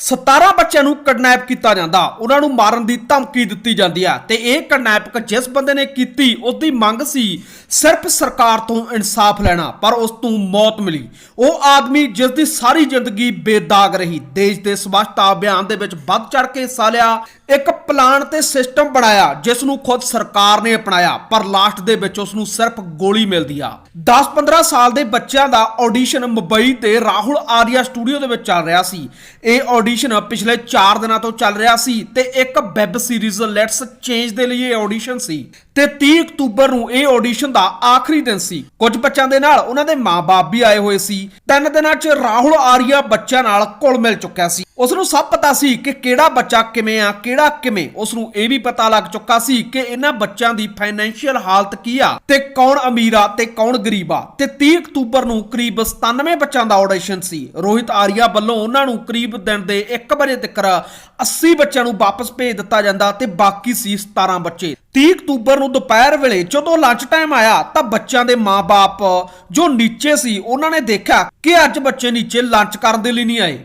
17 ਬੱਚਿਆਂ ਨੂੰ ਕਿਡਨੈਪ ਕੀਤਾ ਜਾਂਦਾ। ਉਹਨਾਂ ਨੂੰ ਮਾਰਨ ਦੀ ਧਮਕੀ ਦਿੱਤੀ ਜਾਂਦੀ ਆ ਤੇ ਇਹ ਕਿਡਨੈਪ ਜਿਸ ਬੰਦੇ ਨੇ ਕੀਤੀ ਉਸ ਮੰਗ ਸੀ ਸਿਰਫ ਸਰਕਾਰ ਤੋਂ ਇਨਸਾਫ ਲੈਣਾ, ਪਰ ਉਸ ਨੂੰ ਮੌਤ ਮਿਲੀ। ਉਹ ਆਦਮੀ ਜਿਸ ਦੀ ਸਾਰੀ ਜ਼ਿੰਦਗੀ ਬੇਦਾਗ ਰਹੀ, ਦੇਸ਼ ਦੇ ਸਵੱਛਤਾ ਅਭਿਆਨ ਦੇ ਵਿੱਚ ਵੱਧ ਚੜ ਕੇ ਹਿੱਸਾ ਲਿਆ, ਇੱਕ ਪਲਾਨ ਤੇ ਸਿਸਟਮ ਬਣਾਇਆ, ਜਿਸ ਨੂੰ ਖੁਦ ਸਰਕਾਰ ਨੇ ਅਪਣਾਇਆ, ਪਰ ਲਾਸਟ ਦੇ ਵਿੱਚ ਉਸ ਨੂੰ ਸਿਰਫ ਗੋਲੀ ਮਿਲਦੀ ਆ। 10-15 ਸਾਲ ਦੇ ਬੱਚਿਆਂ ਦਾ ਆਡੀਸ਼ਨ ਮੁੰਬਈ ਤੇ ਰਾਹੁਲ ਆਰੀਆ ਸਟੂਡੀਓ ਦੇ ਵਿੱਚ ਚੱਲ ਰਿਹਾ ਸੀ। ਇਹ ਆਡੀਸ਼ਨ ਪਿਛਲੇ 4 ਦਿਨਾਂ ਤੋਂ ਚੱਲ ਰਿਹਾ ਸੀ ਤੇ ਇੱਕ ਵੈਬ ਸੀਰੀਜ਼ ਲੈਟਸ ਚੇਂਜ ਦੇ ਲਈ ਇਹ ਆਡੀਸ਼ਨ ਸੀ। ਤੇ 30 ਅਕਤੂਬਰ ਨੂੰ ਇਹ ਆਡੀਸ਼ਨ ਦਾ ਆਖਰੀ ਦਿਨ ਸੀ। ਕੁਝ ਬੱਚਿਆਂ ਦੇ ਨਾਲ ਉਹਨਾਂ ਦੇ ਮਾਪੇ ਵੀ ਆਏ ਹੋਏ ਸੀ। ਤਿੰਨ ਦਿਨਾਂ 'ਚ ਰਾਹੁਲ ਆਰੀਆ ਬੱਚਿਆਂ ਨਾਲ ਘੁਲ ਮਿਲ ਚੁੱਕਿਆ ਸੀ। ਉਸ ਨੂੰ ਸਭ ਪਤਾ ਸੀ ਕਿ ਕਿਹੜਾ ਬੱਚਾ ਕਿਵੇਂ ਆ, ਕਿਹੜਾ ਕਿਵੇਂ। ਉਸ ਨੂੰ ਇਹ ਵੀ ਪਤਾ ਲੱਗ ਚੁੱਕਾ ਸੀ ਕਿ ਇਹਨਾਂ ਬੱਚਿਆਂ ਦੀ ਫਾਈਨੈਂਸ਼ੀਅਲ ਹਾਲਤ ਕੀ ਆ ਤੇ ਕੌਣ ਅਮੀਰ ਆ ਤੇ ਕੌਣ ਗਰੀਬ ਆ। ਤੇ 30 ਅਕਤੂਬਰ ਨੂੰ ਕਰੀਬ 97 ਬੱਚਿਆਂ ਦਾ ਆਡੀਸ਼ਨ ਸੀ। ਰੋਹਿਤ ਆਰੀਆ ਵੱਲੋਂ ਉਹਨਾਂ ਨੂੰ ਕਰੀਬ ਦਿਨ ਦੇ 1 ਵਜੇ ਤੱਕ 80 ਬੱਚਿਆਂ ਨੂੰ ਵਾਪਸ ਭੇਜ ਦਿੱਤਾ ਜਾਂਦਾ ਤੇ ਬਾਕੀ ਸੀ 17 ਬੱਚੇ। 30 ਅਕਤੂਬਰ ਨੂੰ ਦੁਪਹਿਰ ਵੇਲੇ ਜਦੋਂ ਲੰਚ ਟਾਈਮ ਆਇਆ ਤਾਂ ਬੱਚਿਆਂ ਦੇ ਮਾਪੇ ਜੋ ਨੀਚੇ ਸੀ, ਉਹਨਾਂ ਨੇ ਦੇਖਿਆ ਕਿ ਅੱਜ ਬੱਚੇ ਨੀਚੇ ਲੰਚ ਕਰਨ ਦੇ ਲਈ ਨਹੀਂ ਆਏ।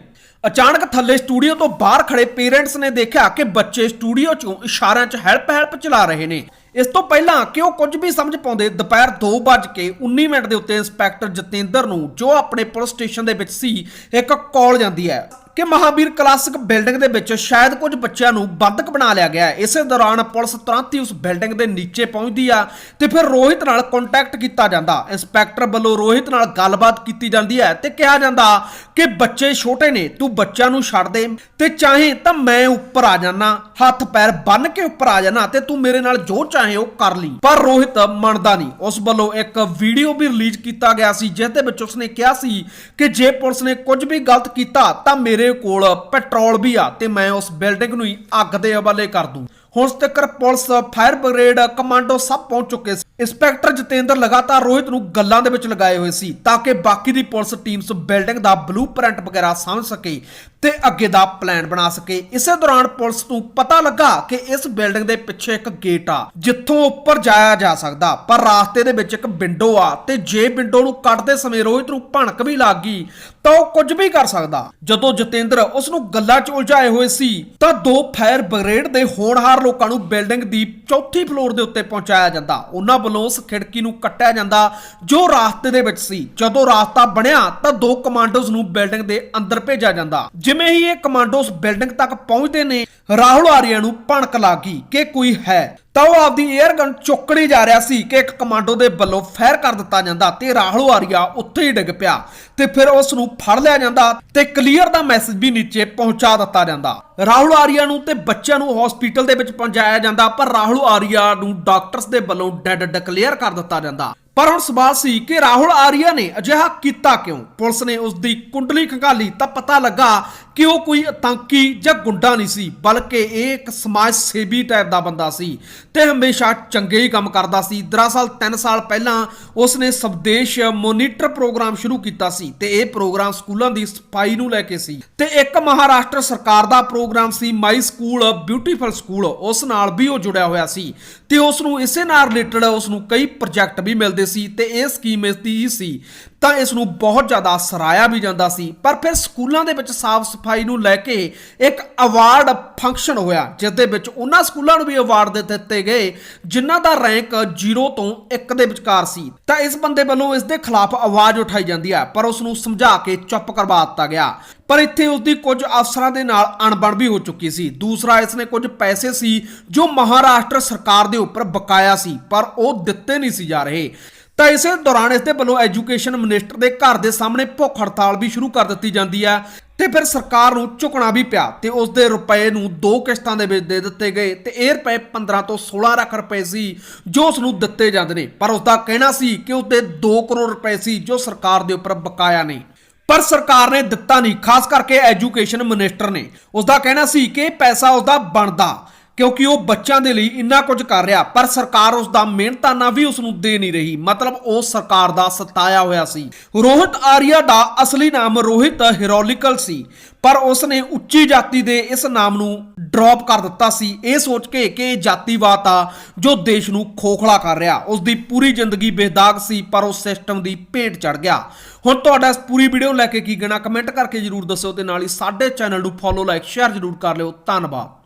ਅਚਾਨਕ ਥੱਲੇ ਸਟੂਡੀਓ ਤੋਂ ਬਾਹਰ ਖੜੇ ਪੇਰੈਂਟਸ ਨੇ ਦੇਖਿਆ ਕਿ ਬੱਚੇ ਸਟੂਡੀਓ 'ਚੋਂ ਇਸ਼ਾਰਿਆਂ 'ਚ ਹੈਲਪ ਹੈਲਪ ਚਲਾ ਰਹੇ ਨੇ। ਇਸ ਤੋਂ ਪਹਿਲਾਂ ਕਿ ਉਹ ਕੁਝ ਵੀ ਸਮਝ ਪਾਉਂਦੇ, ਦੁਪਹਿਰ 2:19 ਮਿੰਟ ਦੇ ਉੱਤੇ ਇੰਸਪੈਕਟਰ ਜਤਿੰਦਰ ਨੂੰ, ਜੋ ਆਪਣੇ ਪੁਲਿਸ ਸਟੇਸ਼ਨ ਦੇ ਵਿੱਚ ਸੀ, ਇੱਕ ਕਾਲ ਜਾਂਦੀ ਹੈ। ਕਿ ਮਹਾਵੀਰ ਕਲਾਸਿਕ ਬਿਲਡਿੰਗ ਦੇ ਵਿੱਚ ਸ਼ਾਇਦ ਕੁਝ ਬੱਚਿਆਂ ਨੂੰ ਬੰਦਕ ਬਣਾ ਲਿਆ ਗਿਆ ਹੈ। ਇਸੇ ਦੌਰਾਨ ਪੁਲਿਸ ਤੁਰੰਤ ਹੀ ਉਸ ਬਿਲਡਿੰਗ ਦੇ ਨੀਚੇ ਪਹੁੰਚਦੀ ਆ ਤੇ ਫਿਰ ਰੋਹਿਤ ਨਾਲ ਕੰਟੈਕਟ ਕੀਤਾ ਜਾਂਦਾ। ਇੰਸਪੈਕਟਰ ਵੱਲੋਂ ਰੋਹਿਤ ਨਾਲ ਗੱਲਬਾਤ ਕੀਤੀ ਜਾਂਦੀ ਹੈ ਤੇ ਕਿਹਾ ਜਾਂਦਾ ਕਿ ਬੱਚੇ ਛੋਟੇ ਨੇ, ਤੂੰ ਬੱਚਿਆਂ ਨੂੰ ਛੱਡ ਦੇ ਤੇ ਚਾਹੇ ਤਾਂ ਮੈਂ ਉੱਪਰ ਆ ਜਾਣਾ ਹੱਥ ਪੈਰ ਬੰਨ ਕੇ ਉੱਪਰ ਆ ਜਾਣਾ ਤੇ ਤੂੰ ਮੇਰੇ ਨਾਲ ਜੋ ਚਾਹੇ ਉਹ ਕਰ ਲਈ। ਪਰ ਰੋਹਿਤ ਮੰਨਦਾ ਨਹੀਂ। ਉਸ ਵੱਲੋਂ ਇੱਕ ਵੀਡੀਓ ਵੀ ਰਿਲੀਜ਼ ਕੀਤਾ ਗਿਆ ਸੀ, ਜਿਸ ਦੇ ਵਿੱਚ ਉਸਨੇ ਕਿਹਾ ਸੀ ਕਿ ਜੇ ਪੁਲਿਸ ਨੇ ਕੁਝ ਵੀ ਗਲਤ ਕੀਤਾ ਤਾਂ ਮੇਰੇ ਕੋਲ ਪੈਟਰੋਲ ਵੀ ਆ ਤੇ ਮੈਂ ਉਸ ਬਿਲਡਿੰਗ ਨੂੰ ਹੀ ਅੱਗ ਦੇ ਹਵਾਲੇ ਕਰ ਦੂੰ। ਹੁਣ ਤੱਕ ਪੁਲਿਸ ਫਾਇਰ ਬ੍ਰਿਗੇਡ ਕਮਾਂਡੋ ਸਭ ਪਹੁੰਚ ਚੁੱਕੇ ਸੀ ਇੰਸਪੈਕਟਰ ਜਤਿੰਦਰ ਲਗਾਤਾਰ ਰੋਹਿਤ ਨੂੰ ਗੱਲਾਂ ਦੇ ਵਿੱਚ ਲਗਾਏ ਹੋਏ ਸੀ ਤਾਂ ਕਿ ਬਾਕੀ ਦੀ ਪੁਲਿਸ ਟੀਮ ਬਿਲਡਿੰਗ ਦਾ ਬਲੂਪ੍ਰਿੰਟ ਵਗੈਰਾ ਸਮਝ ਸਕੇ ਤੇ ਅੱਗੇ ਦਾ ਪਲਾਨ ਬਣਾ ਸਕੇ। ਇਸੇ ਦੌਰਾਨ ਪੁਲਿਸ ਨੂੰ ਪਤਾ ਲੱਗਾ ਕਿ ਇਸ ਬਿਲਡਿੰਗ ਦੇ ਪਿੱਛੇ ਇੱਕ ਗੇਟ ਆ, ਜਿੱਥੋਂ ਉੱਪਰ ਜਾਇਆ ਜਾ ਸਕਦਾ। ਪਰ ਰਾਸਤੇ ਦੇ ਵਿੱਚ ਇੱਕ ਵਿੰਡੋ ਆ ਤੇ ਜੇ ਵਿੰਡੋ ਨੂੰ ਕੱਢਦੇ ਸਮੇਂ ਰੋਹਿਤ ਨੂੰ ਭਣਕ ਵੀ ਲੱਗ ਗਈ ਤਾਂ ਉਹ ਕੁਝ ਵੀ ਕਰ ਸਕਦਾ। ਜਦੋਂ ਜਤਿੰਦਰ ਉਸ ਨੂੰ ਗੱਲਾਂ 'ਚ ਉਲਝਾਏ ਹੋਏ ਸੀ ਤਾਂ ਦੋ ਫਾਇਰ ਬ੍ਰਿਗੇਡ ਦੇ ਹੋਣਹਾਰ ਲੋਕਾਂ ਨੂੰ ਬਿਲਡਿੰਗ ਦੀ ਚੌਥੀ ਫਲੋਰ ਦੇ ਉੱਤੇ ਪਹੁੰਚਾਇਆ ਜਾਂਦਾ। ਉਹਨਾਂ ਵੱਲੋਂ ਉਸ ਖਿੜਕੀ ਨੂੰ ਕੱਟਿਆ ਜਾਂਦਾ, ਜੋ ਰਾਸਤੇ ਦੇ ਵਿੱਚ ਸੀ। ਜਦੋਂ ਰਾਸਤਾ ਬਣਿਆ, ਤਾਂ ਦੋ ਕਮਾਂਡੋਜ਼ ਨੂੰ ਬਿਲਡਿੰਗ ਦੇ ਅੰਦਰ ਭੇਜਿਆ ਜਾਂਦਾ। ਜਿਵੇਂ ਹੀ ਇਹ ਕਮਾਂਡੋਜ਼ ਬਿਲਡਿੰਗ ਤੱਕ ਪਹੁੰਚਦੇ ਨੇ, ਰਾਹੁਲ ਆਰੀਆ ਨੂੰ ਭਣਕ ਲੱਗ ਕਿ ਕੋਈ ਹੈ। ਤਾਂ ਉਹ ਆਪਦੀ 에ਅਰ ਗਨ ਚੁੱਕਣੀ ਜਾ ਰਿਹਾ ਸੀ ਕਿ ਇੱਕ ਕਮਾਂਡੋ ਦੇ ਵੱਲੋਂ ਫਾਇਰ ਕਰ ਦਿੱਤਾ ਜਾਂਦਾ ਤੇ ਰਾਹੁਲ ਆਰੀਆ ਉੱਥੇ ਹੀ ਡਿੱਗ ਪਿਆ ਤੇ ਫਿਰ ਉਸ ਨੂੰ ਫੜ ਲਿਆ ਜਾਂਦਾ ਤੇ ਕਲੀਅਰ ਦਾ ਮੈਸੇਜ ਵੀ ਨੀਚੇ ਪਹੁੰਚਾ ਦਿੱਤਾ ਜਾਂਦਾ। ਰਾਹੁਲ ਆਰੀਆ ਨੂੰ ਤੇ ਬੱਚਿਆਂ ਨੂੰ ਹਸਪੀਟਲ ਦੇ ਵਿੱਚ ਪਹੁੰਚਾਇਆ ਜਾਂਦਾ, ਪਰ ਰਾਹੁਲ ਆਰੀਆ ਨੂੰ ਡਾਕਟਰਸ ਦੇ ਵੱਲੋਂ ਡੈਡ ਡਿਕਲੇਅਰ ਕਰ ਦਿੱਤਾ ਜਾਂਦਾ। ਪਰ ਹੁਣ ਸਵਾਲ ਸੀ ਕਿ ਰਾਹੁਲ ਆਰੀਆ ਨੇ ਅਜਿਹਾ ਕੀਤਾ ਕਿਉਂ? ਪੁਲਿਸ ਨੇ ਉਸ ਦੀ ਕੁੰਡਲੀ ਖੰਗਾਲੀ ਤਾਂ ਪਤਾ ਲੱਗਾ ਕਿ ਉਹ ਕੋਈ ਆਤੰਕੀ ਜਾਂ ਗੁੰਡਾ ਨਹੀਂ ਸੀ, ਬਲਕਿ ਇਹ ਇੱਕ ਸਮਾਜ ਸੇਵੀ ਟਾਈਪ ਦਾ ਬੰਦਾ ਸੀ ਤੇ ਹਮੇਸ਼ਾ ਚੰਗੇ ਹੀ ਕੰਮ ਕਰਦਾ ਸੀ। ਦਰਅਸਲ 3 ਸਾਲ ਪਹਿਲਾਂ ਉਸ ਨੇ ਸਵਦੇਸ਼ ਮੋਨੀਟਰ ਪ੍ਰੋਗਰਾਮ ਸ਼ੁਰੂ ਕੀਤਾ ਸੀ ਤੇ ਇਹ ਪ੍ਰੋਗਰਾਮ ਸਕੂਲਾਂ ਦੀ ਸਫ਼ਾਈ ਨੂੰ ਲੈ ਕੇ ਸੀ। ਤੇ ਇੱਕ ਮਹਾਰਾਸ਼ਟਰ ਸਰਕਾਰ ਦਾ ਪ੍ਰੋਗਰਾਮ ਸੀ ਮਾਈ ਸਕੂਲ, ਬਿਊਟੀਫੁਲ ਸਕੂਲ। ਉਸ ਨਾਲ ਵੀ ਉਹ ਜੁੜਿਆ ਹੋਇਆ ਸੀ ਤੇ ਉਸ ਨੂੰ ਇਸੇ ਨਾਲ ਰਿਲੇਟਡ ਉਸ ਨੂੰ ਕਈ ਪ੍ਰੋਜੈਕਟ ਵੀ ਮਿਲਦੇ ਸੀ ਤੇ ਇਹ ਸਕੀਮ ਇਸ ਦੀ ਹੀ ਸੀ। ਤਾਂ ਇਸ ਨੂੰ ਬਹੁਤ ਜ਼ਿਆਦਾ ਸਰਾਇਆ ਵੀ ਜਾਂਦਾ ਸੀ। ਪਰ ਫਿਰ ਸਕੂਲਾਂ ਦੇ ਵਿੱਚ ਸਾਫ਼ ਸਫ਼ਾਈ ਨੂੰ ਲੈ ਕੇ ਇੱਕ ਅਵਾਰਡ ਫੰਕਸ਼ਨ ਹੋਇਆ, ਜਿਸ ਦੇ ਵਿੱਚ ਉਹਨਾਂ ਸਕੂਲਾਂ ਨੂੰ ਵੀ ਅਵਾਰਡ ਦੇ ਦਿੱਤੇ ਗਏ, ਜਿਨ੍ਹਾਂ ਦਾ ਰੈਂਕ 0 ਤੋਂ 1 ਦੇ ਵਿਚਕਾਰ ਸੀ। ਤਾਂ ਇਸ ਬੰਦੇ ਵੱਲੋਂ ਇਸ ਦੇ ਖਿਲਾਫ ਆਵਾਜ਼ ਉਠਾਈ ਜਾਂਦੀ ਹੈ, ਪਰ ਉਸ ਨੂੰ ਸਮਝਾ ਕੇ ਚੁੱਪ ਕਰਵਾ ਦਿੱਤਾ ਗਿਆ। ਪਰ ਇੱਥੇ ਉਸ ਦੀ ਕੁਝ ਅਫਸਰਾਂ ਦੇ ਨਾਲ ਅਣਬਣ ਵੀ ਹੋ ਚੁੱਕੀ ਸੀ। ਦੂਸਰਾ ਇਸ ਨੇ ਕੁਝ ਪੈਸੇ ਸੀ, ਜੋ ਮਹਾਰਾਸ਼ਟਰ ਸਰਕਾਰ ਦੇ ਉੱਪਰ ਬਕਾਇਆ ਸੀ, ਪਰ ਉਹ ਦਿੱਤੇ ਨਹੀਂ ਸੀ ਜਾ ਰਹੇ। ਤਾਂ ਇਸੇ ਦੌਰਾਨ ਇਸ ਦੇ ਵੱਲੋਂ ਐਜੂਕੇਸ਼ਨ ਮਿਨਿਸਟਰ ਦੇ ਘਰ ਦੇ ਸਾਹਮਣੇ ਭੁੱਖ ਹੜਤਾਲ ਵੀ ਸ਼ੁਰੂ ਕਰ ਦਿੱਤੀ ਜਾਂਦੀ ਹੈ ਤੇ ਫਿਰ ਸਰਕਾਰ ਨੂੰ ਝੁਕਣਾ ਵੀ ਪਿਆ ਤੇ ਉਸ ਦੇ ਰੁਪਏ ਨੂੰ ਦੋ ਕਿਸ਼ਤਾਂ ਦੇ ਵਿੱਚ ਦੇ ਦਿੱਤੇ ਗਏ ਤੇ ਇਹ ਰੁਪਏ 15 ਤੋਂ 16 ਲੱਖ ਰੁਪਏ ਸੀ ਜੋ ਉਸ ਨੂੰ ਦਿੱਤੇ ਜਾਂਦੇ ਨੇ। ਪਰ ਉਸ ਦਾ ਕਹਿਣਾ ਸੀ ਕਿ ਉਸ ਦੇ 2 ਕਰੋੜ ਰੁਪਏ ਸੀ ਜੋ ਸਰਕਾਰ ਦੇ ਉੱਪਰ ਬਕਾਇਆ ਨਹੀਂ ਪਰ ਸਰਕਾਰ ਨੇ ਦਿੱਤਾ ਨਹੀਂ, ਖਾਸ ਕਰਕੇ ਐਜੂਕੇਸ਼ਨ ਮਿਨਿਸਟਰ ਨੇ। ਉਸ ਦਾ ਕਹਿਣਾ ਸੀ ਕਿ ਪੈਸਾ ਉਸ ਦਾ ਬਣਦਾ ਕਿਉਂਕਿ ਉਹ ਬੱਚਿਆਂ ਦੇ ਲਈ ਇੰਨਾ ਕੁਝ ਕਰ ਰਿਹਾ, ਪਰ ਸਰਕਾਰ ਉਸ ਦਾ ਮਿਹਨਤਾਨਾ ਵੀ ਉਸ ਨੂੰ ਦੇ ਨਹੀਂ ਰਹੀ। ਮਤਲਬ ਉਹ ਸਰਕਾਰ ਦਾ ਸਤਾਇਆ ਹੋਇਆ ਸੀ। ਰੋਹਿਤ ਆਰੀਆ ਦਾ ਅਸਲੀ ਨਾਮ ਰੋਹਿਤ ਹੀਰੋਲਿਕਲ ਸੀ, ਪਰ ਉਸ ਨੇ ਉੱਚੀ ਜਾਤੀ ਦੇ ਇਸ ਨਾਮ ਨੂੰ ਡ੍ਰੌਪ ਕਰ ਦਿੱਤਾ ਸੀ। ਇਹ ਸੋਚ ਕੇ ਕਿ ਇਹ ਜਾਤੀਵਾਦ ਆ, ਜੋ ਦੇਸ਼ ਨੂੰ ਖੋਖਲਾ ਕਰ ਰਿਹਾ। ਉਸ ਦੀ ਪੂਰੀ ਜ਼ਿੰਦਗੀ ਬੇਦਾਗ ਸੀ, ਪਰ ਉਹ ਸਿਸਟਮ ਦੀ ਭੇਟ ਚੜ ਗਿਆ। ਹੁਣ ਤੁਹਾਡਾ ਇਸ ਪੂਰੀ ਵੀਡੀਓ ਲੈ ਕੇ ਕੀ ਕਹਿਣਾ? ਕਮੈਂਟ ਕਰਕੇ ਜਰੂਰ ਦੱਸਿਓ ਤੇ ਨਾਲ ਹੀ ਸਾਡੇ ਚੈਨਲ ਨੂੰ ਫੋਲੋ ਲਾਈਕ ਸ਼ੇਅਰ ਜਰੂਰ ਕਰ ਲਿਓ। ਧੰਨਵਾਦ।